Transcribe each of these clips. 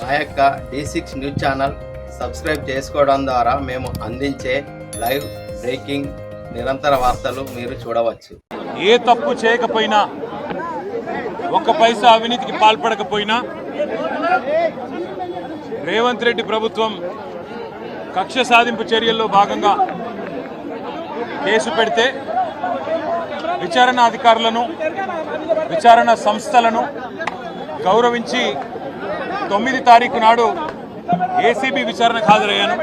మా యొక్క D six news channel subscribe చేసుకోవడం ద్వారా మేము అందించే లైవ్ బ్రేకింగ్ నిరంతర వార్తలు మీరు చూడవచ్చు. ఏ తప్పు చేయకపోయినా ఒక్క పైసా అవినీతికి పాల్పడకపోయినా రేవంత్ రెడ్డి ప్రభుత్వం కక్ష సాధింపు చర్యల్లో భాగంగా కేసు పెడితే విచారణ అధికారులను విచారణ సంస్థలను గౌరవించి తొమ్మిది తారీఖు నాడు ఏసీబీ విచారణకు హాజరయ్యాను.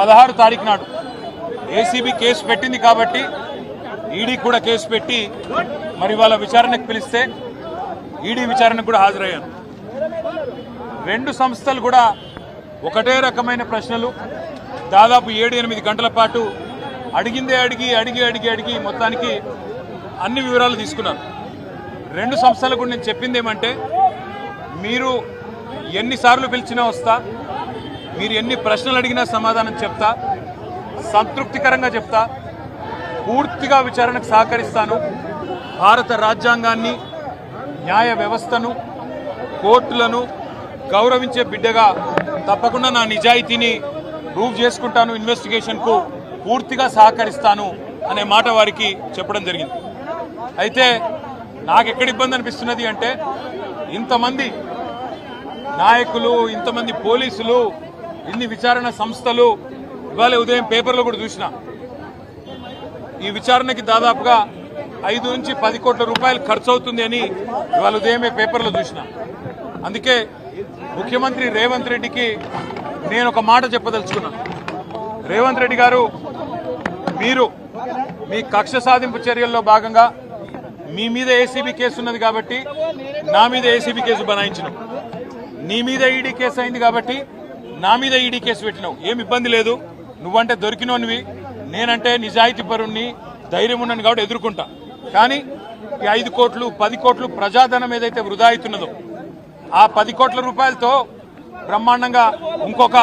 పదహారు తారీఖు నాడు ఏసీబీ కేసు పెట్టింది కాబట్టి ఈడీ కూడా కేసు పెట్టి మరి వాళ్ళ విచారణకు పిలిస్తే ఈడీ విచారణకు కూడా హాజరయ్యాను. రెండు సంస్థలు కూడా ఒకటే రకమైన ప్రశ్నలు. దాదాపు ఏడు ఎనిమిది గంటల పాటు అడిగిందే అడిగి అడిగి అడిగి అడిగి మొత్తానికి అన్ని వివరాలు తీసుకున్నారు. రెండు సంస్థలకు కూడా నేను చెప్పింది ఏమంటే మీరు ఎన్నిసార్లు పిలిచినా వస్తా. మీరు ఎన్ని ప్రశ్నలు అడిగినా సమాధానం చెప్తా. సంతృప్తికరంగా చెప్తా. పూర్తిగా విచారణకు సహకరిస్తాను. భారత రాజ్యాంగాన్ని న్యాయ వ్యవస్థను కోర్టులను గౌరవించే బిడ్డగా తప్పకుండా నా నిజాయితీని ప్రూవ్ చేసుకుంటాను. ఇన్వెస్టిగేషన్కు పూర్తిగా సహకరిస్తాను అనే మాట వారికి చెప్పడం జరిగింది. అయితే నాకు ఎక్కడ ఇబ్బంది అనిపిస్తున్నది అంటే ఇంతమంది నాయకులు ఇంతమంది పోలీసులు ఇన్ని విచారణ సంస్థలు ఇవాళ ఉదయం పేపర్లో కూడా చూసిన. ఈ విచారణకి దాదాపుగా ఐదు నుంచి పది కోట్ల రూపాయలు ఖర్చు అవుతుంది అని ఇవాళ ఉదయమే పేపర్లో చూసిన. అందుకే ముఖ్యమంత్రి రేవంత్ రెడ్డికి నేను ఒక మాట చెప్పదలుచుకున్నాను. రేవంత్ రెడ్డి గారు మీరు మీ కక్ష సాధింపు చర్యల్లో భాగంగా మీ మీద ఏసీబీ కేసు ఉన్నది కాబట్టి నా మీద ఏసీబీ కేసు బనాయించినావు నీ మీద ఈడీ కేసు అయింది కాబట్టి నా మీద ఈడీ కేసు పెట్టినావు. ఏం ఇబ్బంది లేదు. నువ్వంటే దొరికినోనివి. నేనంటే నిజాయితీ పరుణ్ణి ధైర్యం ఉన్నాను కాబట్టి ఎదుర్కొంటా. కానీ ఈ ఐదు కోట్లు పది కోట్లు ప్రజాధనం ఏదైతే వృధా అవుతున్నదో ఆ పది కోట్ల రూపాయలతో బ్రహ్మాండంగా ఇంకొక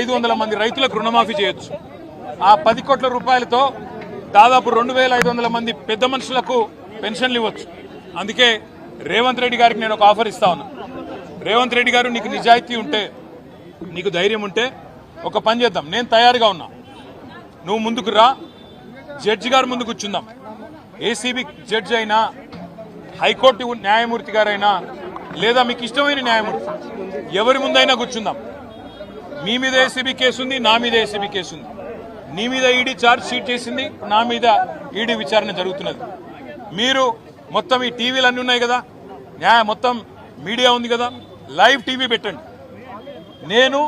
ఐదు వందల మంది రైతులకు రుణమాఫీ చేయొచ్చు. ఆ పది కోట్ల రూపాయలతో దాదాపు రెండు వేల ఐదు వందల మంది పెద్ద మనుషులకు పెన్షన్లు ఇవ్వచ్చు. అందుకే రేవంత్ రెడ్డి గారికి నేను ఒక ఆఫర్ ఇస్తా ఉన్నా. రేవంత్ రెడ్డి గారు నీకు నిజాయితీ ఉంటే నీకు ధైర్యం ఉంటే ఒక పని చేద్దాం. నేను తయారుగా ఉన్నా. నువ్వు ముందుకు రా. జడ్జి గారు ముందు కూర్చుందాం. ఏసీబీ జడ్జి అయినా హైకోర్టు న్యాయమూర్తి గారైనా లేదా మీకు ఇష్టమైన న్యాయమూర్తి ఎవరి ముందైనా కూర్చుందాం. మీ మీద ఏసీబీ కేసు ఉంది నా మీద ఏసీబీ కేసు ఉంది. నీ మీద ఈడీ ఛార్జ్ షీట్ చేసింది నా మీద ఈడీ విచారణ జరుగుతున్నది. మీరు మొత్తం ఈ టీవీలు అన్నీ ఉన్నాయి కదా. న్యాయ మొత్తం మీడియా ఉంది కదా. లైవ్ టీవీ పెట్టండి. నేను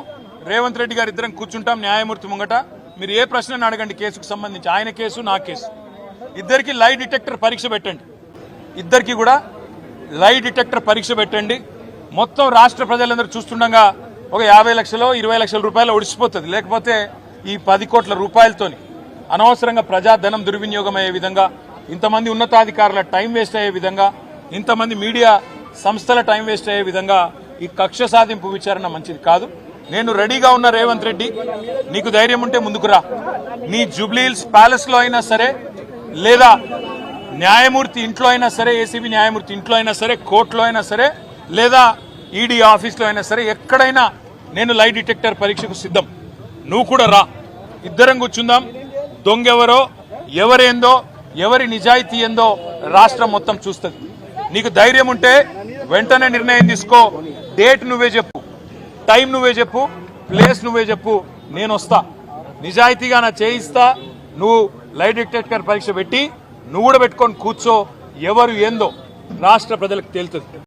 రేవంత్ రెడ్డి గారు ఇద్దరం కూర్చుంటాం న్యాయమూర్తి ముంగట. మీరు ఏ ప్రశ్నను అడగండి కేసుకు సంబంధించి? ఆయన కేసు నా కేసు. ఇద్దరికి లై డిటెక్టర్ పరీక్ష పెట్టండి. ఇద్దరికి కూడా లై డిటెక్టర్ పరీక్ష పెట్టండి. మొత్తం రాష్ట్ర ప్రజలందరూ చూస్తుండగా ఒక యాభై లక్షలు ఇరవై లక్షల రూపాయలు ఒడిసిపోతుంది. లేకపోతే ఈ పది కోట్ల రూపాయలతోని అనవసరంగా ప్రజాధనం దుర్వినియోగం అయ్యే విధంగా ఇంతమంది ఉన్నతాధికారుల టైం వేస్ట్ అయ్యే విధంగా ఇంతమంది మీడియా సంస్థల టైం వేస్ట్ అయ్యే విధంగా ఈ కక్ష సాధింపు విచారణ మంచిది కాదు. నేను రెడీగా ఉన్న రేవంత్ రెడ్డి నీకు ధైర్యం ఉంటే ముందుకు రా. నీ జూబ్లీహిల్స్ ప్యాలెస్లో అయినా సరే లేదా న్యాయమూర్తి ఇంట్లో అయినా సరే ఏసీబీ న్యాయమూర్తి ఇంట్లో అయినా సరే కోర్టులో అయినా సరే లేదా ఈడీ ఆఫీస్లో అయినా సరే ఎక్కడైనా నేను లై డిటెక్టర్ పరీక్షకు సిద్ధం. నువ్వు కూడా రా. ఇద్దరం కూర్చుందాం. దొంగెవరో ఎవరేందో ఎవరి నిజాయితీ ఏందో రాష్ట్రం మొత్తం చూస్తుంది. నీకు ధైర్యం ఉంటే వెంటనే నిర్ణయం తీసుకో. డేట్ నువ్వే చెప్పు. టైం నువ్వే చెప్పు. ప్లేస్ నువ్వే చెప్పు. నేను వస్తా. నిజాయితీగా నా చేయిస్తా. నువ్వు లైట్ డిటెక్టర్ పరీక్ష పెట్టి నువ్వు కూడా పెట్టుకొని కూర్చో. ఎవరు ఏందో రాష్ట్ర ప్రజలకు తేలుతుంది